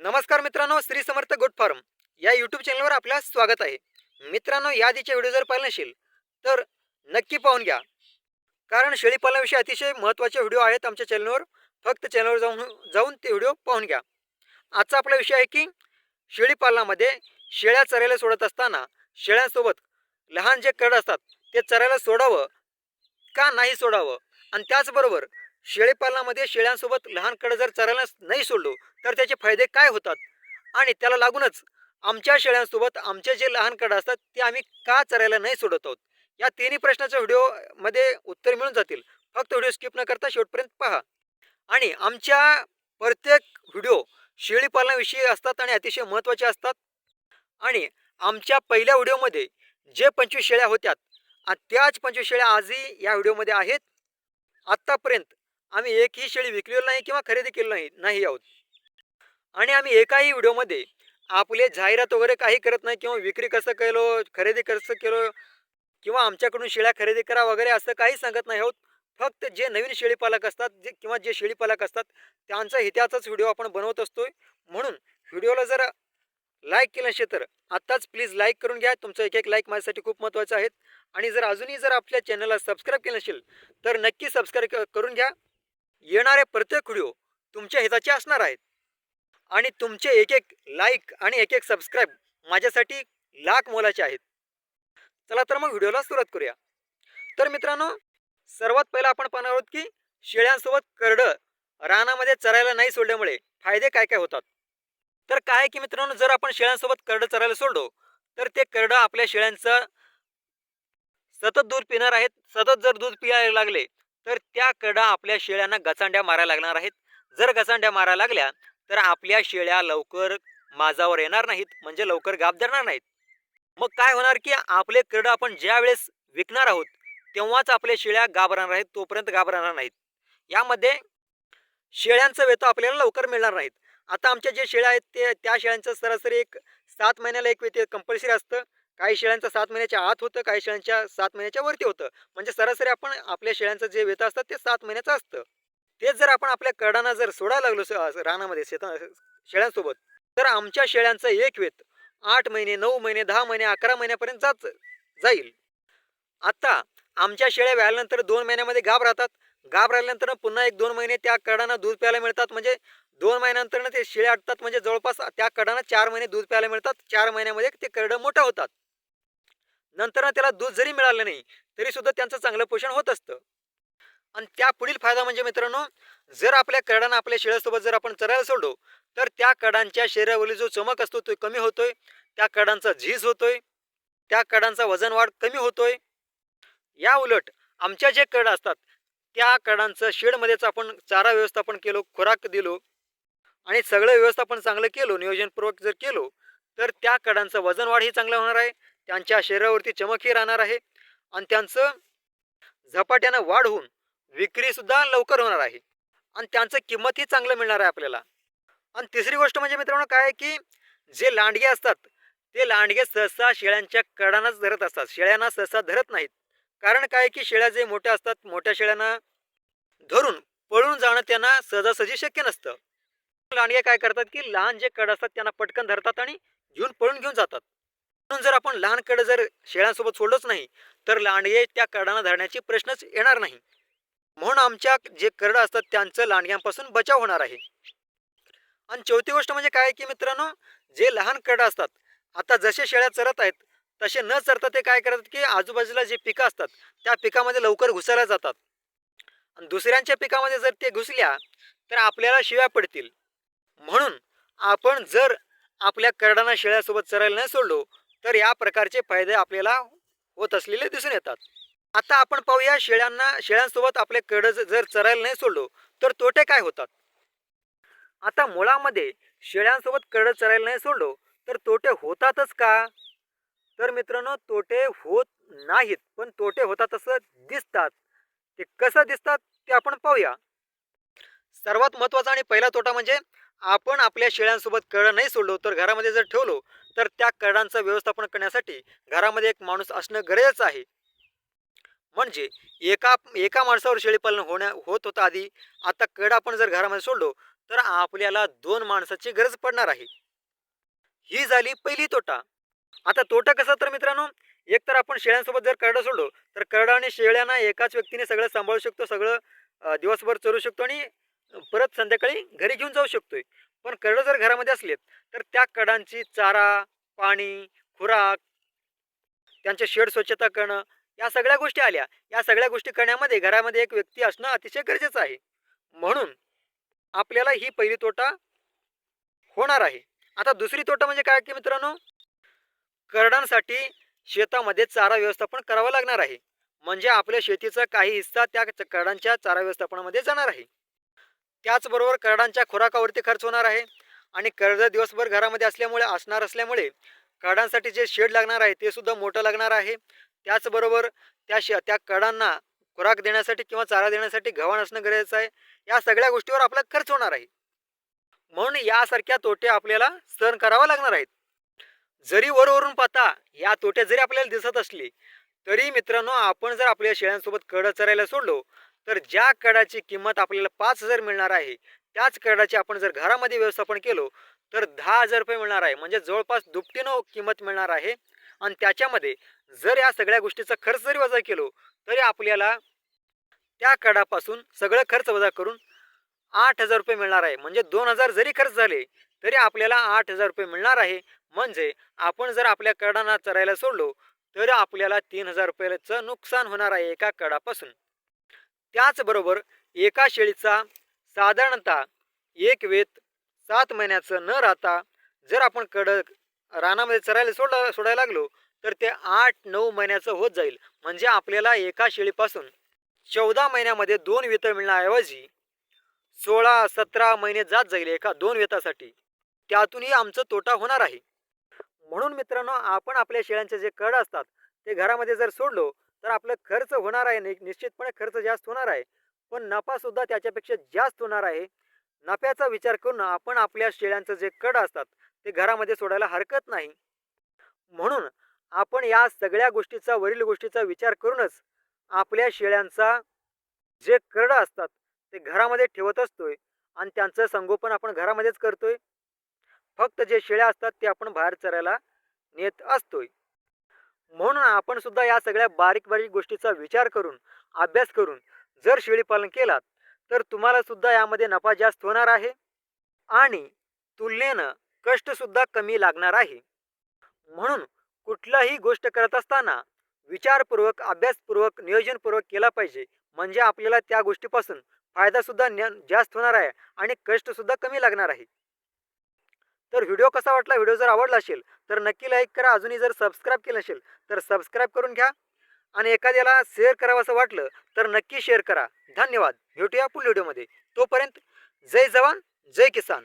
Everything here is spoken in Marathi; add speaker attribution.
Speaker 1: नमस्कार मित्रांनो श्री समर्थ गुड फार्म. या यूट्यूब चॅनलवर आपल्या स्वागत आहे. मित्रांनो या आधीचे व्हिडिओ जर पाहिले नसेल तर नक्की पाहून घ्या. कारण शेळीपालनाविषयी अतिशय महत्त्वाचे व्हिडिओ आहेत आमच्या चॅनलवर फक्त चॅनलवर जाऊन जाऊन ते व्हिडिओ पाहून घ्या. आजचा आपला विषय आहे की शेळीपालनामध्ये शेळ्या चरायला सोडत असताना शेळ्यांसोबत लहान जे कड असतात ते चरायला सोडावं का नाही सोडावं? आणि त्याचबरोबर शेळीपालनामध्ये शेळ्यांसोबत लहान कडं जर चरायला नाही सोडलो तर त्याचे फायदे काय होतात? आणि त्याला लागूनच आमच्या शेळ्यांसोबत आमचे जे लहान कडं असतात ते आम्ही का चरायला नाही सोडत आहोत? या तिन्ही प्रश्नाच्या व्हिडिओमध्ये उत्तर मिळून जातील. फक्त व्हिडिओ स्किप न करता शेवटपर्यंत पहा. आणि आमच्या प्रत्येक व्हिडिओ शेळीपालनाविषयी असतात आणि अतिशय महत्त्वाचे असतात. आणि आमच्या पहिल्या व्हिडिओमध्ये जे पंचवीस शेळ्या होत्यात त्याच पंचवीस शेळ्या आजही या व्हिडिओमध्ये आहेत. आत्तापर्यंत आम्ही एकही शेळी विकलेली नाही किंवा खरेदी केली नाही नाही आहोत. आणि आम्ही एकाही व्हिडिओमध्ये आपले जाहिरात वगैरे काही करत नाही किंवा विक्री कसं केलो खरेदी कसं केलो किंवा आमच्याकडून शेळ्या खरेदी करा वगैरे असं काही सांगत नाही आहोत. फक्त जे नवीन शेळीपालक असतात जे किंवा जे शेळीपालक असतात त्यांचा हिताचाच व्हिडिओ आपण बनवत असतो म्हणून व्हिडिओला जर लाईक केलं असेल तर आत्ताच प्लीज लाईक करून घ्या. तुमचं एक एक लाईक माझ्यासाठी खूप महत्त्वाचं आहे आणि जर अजूनही जर आपल्या चॅनलला सबस्क्राईब केलं असेल तर नक्की सबस्क्राईब करून घ्या. येणारे प्रत्येक व्हिडिओ तुमच्या हिताचे असणार आहेत. आणि तुमचे एक एक लाईक आणि एक एक सबस्क्राईब माझ्यासाठी लाख मोलाचे आहेत. चला तर मग व्हिडिओला सुरुवात करूया. तर मित्रांनो सर्वात पहिला आपण पाहणार आहोत की शेळ्यांसोबत करडं रानामध्ये चरायला नाही सोडल्यामुळे फायदे काय काय होतात? तर काय की मित्रांनो जर आपण शेळ्यांसोबत करडं चरायला सोडलो तर ते करडं आपल्या शेळ्यांचं सतत दूध पिणार आहेत. सतत जर दूध पियायला लागले तर त्या कडा आपल्या शेळ्यांना गचांड्या मारायला लागणार आहेत. जर गचांड्या मारायला लागल्या तर आपल्या शेळ्या लवकर माजावर येणार नाहीत म्हणजे लवकर गाप धरणार नाहीत. मग काय होणार की आपले क्रीडा आपण ज्या वेळेस विकणार आहोत तेव्हाच आपल्या शेळ्या घाबरणार आहेत तोपर्यंत घाबरणार नाहीत. यामध्ये शेळ्यांचं वेतो आपल्याला लवकर मिळणार नाहीत. आता आमच्या जे शेळ्या आहेत ते त्या शेळ्यांचं सरासरी एक सात महिन्याला एक वेते कंपल्सरी असतं. काही शेळ्यांचं सात महिन्याच्या आत होतं काही शेळ्यांच्या सात महिन्याच्या वरती होतं. म्हणजे सरासरी आपण आपल्या शेळ्यांचं जे वेत असतं ते सात महिन्याचं असतं. तेच जर आपण आपल्या करडांना जर सोडायला लागलो रानामध्ये शेता शेळ्यांसोबत तर आमच्या शेळ्यांचं एक वेत आठ महिने नऊ महिने दहा महिने अकरा महिन्यापर्यंत जात जाईल. आता आमच्या शेळ्या व्याल्यानंतर दोन महिन्यामध्ये गाभ राहतात. गाभ राहिल्यानंतर पुन्हा एक दोन महिने त्या कडांना दूध प्यायला मिळतात. म्हणजे दोन महिन्यानंतर ते शेळ्या आटतात म्हणजे जवळपास त्या कडांना चार महिने दूध प्यायला मिळतात. चार महिन्यामध्ये ते करडं मोठं होतात. नंतर त्याला दूध जरी मिळालं नाही तरी सुद्धा त्यांचं चांगलं पोषण होत असतं. आणि त्या पुढील फायदा म्हणजे मित्रांनो जर आपल्या करडांना आपल्या शेळ्यासोबत जर आपण चरायला सोडलो तर त्या कडांच्या शरीरावरील जो चमक असतो तो कमी होतोय त्या कडांचा झीज होतोय त्या कडांचा वजन वाढ कमी होतोय. या उलट आमच्या जे कड असतात त्या कडांचं शेडमध्येच आपण चारा व्यवस्थापन केलो खुराक दिलो आणि सगळं व्यवस्थापन चांगलं केलो नियोजनपूर्वक जर केलो तर त्या कडांचं वजन वाढ ही चांगलं होणार आहे. त्यांच्या शरीरावरती चमकही राहणार आहे आणि त्यांचं झपाट्यानं वाढ होऊन विक्री सुद्धा लवकर होणार आहे. आणि त्यांचं किंमतही चांगलं मिळणार आहे आपल्याला. आणि तिसरी गोष्ट म्हणजे मित्रांनो काय की जे लांडगे असतात ते लांडगे सहसा शेळ्यांच्या कडांनाच धरत असतात. शेळ्यांना सहसा धरत नाहीत. कारण काय आहे की शेळ्या जे मोठ्या असतात मोठ्या शेळ्यांना धरून पळून जाणं त्यांना सहजासहजी शक्य नसतं. लांडगे काय करतात की लहान जे कड असतात त्यांना पटकन धरतात आणि घेऊन पळून घेऊन जातात. म्हणून जर आपण लहान कड जर शेळ्यांसोबत सोडलंच नाही तर लांडगे त्या करडांना धरण्याची प्रश्नच येणार नाही. म्हणून आमच्या जे करडं असतात त्यांचं लांडग्यांपासून बचाव होणार आहे. आणि चौथी गोष्ट म्हणजे काय की मित्रांनो जे लहान करडं असतात आता जसे शेळ्या चरत आहेत तसे न चरता ते काय करतात की आजूबाजूला जे पिकं असतात त्या पिकामध्ये लवकर घुसायला जातात. आणि दुसऱ्यांच्या पिकामध्ये जर ते घुसल्या तर आपल्याला शिव्या पडतील. म्हणून आपण जर आपल्या करडांना शेळ्यासोबत चरायला नाही सोडलो तर या प्रकारचे फायदे आपल्याला होत असलेले दिसून येतात. आता आपण पाहूया शेळ्यांना शेळ्यांसोबत आपले करडं जर चरायला नाही सोडलो तर तोटे काय होतात? आता मुळामध्ये शेळ्यांसोबत करडं चरायला नाही सोडलो तर तोटे होतातच का? तर मित्रांनो तोटे होत नाहीत पण तोटे होतात असं दिसतात. ते कसं दिसतात ते आपण पाहूया. सर्वात महत्त्वाचा आणि पहिला तोटा म्हणजे आपण आपल्या शेळ्यांसोबत कळं नाही सोडलो तर घरामध्ये जर ठेवलो तर त्या करडांचं व्यवस्थापन करण्यासाठी घरामध्ये एक माणूस असणं गरजेचं आहे. म्हणजे एका एका माणसावर शेळीपालन होण्या होत होतं आधी आता कड आपण जर घरामध्ये सोडलो तर आपल्याला दोन माणसाची गरज पडणार आहे. ही झाली पहिली तोटा. आता तोटा कसा तर मित्रांनो एक तर आपण शेळ्यांसोबत जर करडं सोडलो तर करडा आणि शेळ्यांना एकाच व्यक्तीने सगळं सांभाळू शकतो सगळं दिवसभर चरू शकतो आणि परत संध्याकाळी घरी घेऊन जाऊ शकतोय. पण कडं जर घरामध्ये असलेत तर त्या कडांची चारा पाणी खुराक त्यांचे शेड स्वच्छता करणं या सगळ्या गोष्टी आल्या. या सगळ्या गोष्टी करण्यामध्ये घरामध्ये एक व्यक्ती असणं अतिशय गरजेचं आहे. म्हणून आपल्याला ही पहिली तोटा होणार आहे. आता दुसरी तोटा म्हणजे काय की मित्रांनो? करडांसाठी शेतामध्ये चारा व्यवस्थापन करावं लागणार आहे. म्हणजे आपल्या शेतीचा काही हिस्सा त्या करडांच्या चारा व्यवस्थापनामध्ये जाणार आहे. त्याचबरोबर करडांच्या खुराकावरती खर्च होणार आहे. आणि कर्ज दिवसभर घरामध्ये असल्यामुळे असणार असल्यामुळे करडांसाठी जे शेड लागणार आहे ते सुद्धा मोठं लागणार आहे. त्याचबरोबर त्या शे त्या कडांना खुराक देण्यासाठी किंवा चारा देण्यासाठी गव्हाण असणं गरजेचं आहे. या सगळ्या गोष्टीवर आपला खर्च होणार आहे. म्हणून यासारख्या तोटे आपल्याला सहन करावा लागणार आहेत. जरी वरवरून पाहता या तोटे जरी आपल्याला दिसत असले तरी मित्रांनो आपण जर आपल्या शेळ्यांसोबत कडं चरायला सोडलो तर ज्या कडाची किंमत आपल्याला पाच हजार मिळणार आहे त्याच कडाची आपण जर घरामध्ये व्यवस्थापन केलो तर दहा हजार रुपये मिळणार आहे. म्हणजे जवळपास दुपटीनं किंमत मिळणार आहे. आणि त्याच्यामध्ये जर या सगळ्या गोष्टीचा खर्च जरी वजा केलो तरी आपल्याला त्या कडापासून सगळं खर्च वजा करून आठ हजार रुपये मिळणार आहे. म्हणजे दोन हजार जरी खर्च झाले तरी आपल्याला आठ हजार रुपये मिळणार आहे. म्हणजे आपण जर आपल्या कडांना चरायला सोडलो तर आपल्याला तीन हजार रुपयाचं नुकसान होणार आहे एका कडापासून त्याचबरोबर एका शेळीचा साधारणतः एक वेत सात महिन्याचं न राहता जर आपण कडक रानामध्ये चरायला सोडा सोडायला लागलो तर ते आठ नऊ महिन्याचं होत जाईल. म्हणजे आपल्याला एका शेळीपासून चौदा महिन्यामध्ये दोन वेतं मिळण्याऐवजी सोळा सतरा महिने जात जाईल एका दोन वेतासाठी. त्यातूनही आमचं तोटा होणार आहे. म्हणून मित्रांनो आपण आपल्या शेळ्यांचे जे कड असतात ते घरामध्ये जर सोडलो तर आपलं खर्च होणार आहे निश्चितपणे खर्च जास्त होणार आहे. पण नफा सुद्धा त्याच्यापेक्षा जास्त होणार आहे. नफ्याचा विचार करून आपण आपल्या शेळ्यांचं जे कड असतात ते घरामध्ये सोडायला हरकत नाही. म्हणून आपण या सगळ्या गोष्टीचा वरील गोष्टीचा विचार करूनच आपल्या शेळ्यांचा जे कर्ड असतात ते घरामध्ये ठेवत असतोय आणि त्यांचं संगोपन आपण घरामध्येच करतोय. फक्त जे शेळ्या असतात ते आपण बाहेर चरायला नेत असतोय. म्हणून आपण सुद्धा या सगळ्या बारीक बारीक गोष्टीचा विचार करून अभ्यास करून जर शेळीपालन केलात तर तुम्हाला सुद्धा यामध्ये नफा जास्त होणार आहे आणि तुलनेनं कष्टसुद्धा कमी लागणार आहे. म्हणून कुठलाही गोष्ट करत असताना विचारपूर्वक अभ्यासपूर्वक नियोजनपूर्वक केला पाहिजे. म्हणजे आपल्याला त्या गोष्टीपासून फायदासुद्धा जास्त होणार आहे आणि कष्टसुद्धा कमी लागणार आहे. तर व्हिडिओ कसा वाटला? व्हिडिओ जर आवडला असेल तर नक्की लाईक करा. अजूनही जर सबस्क्राईब केलं असेल तर सबस्क्राईब करून घ्या. आणि एखाद्याला शेअर करावं असं वाटलं तर नक्की शेअर करा. धन्यवाद. भेटूया पुढील व्हिडिओमध्ये तोपर्यंत जय जवान जय किसान.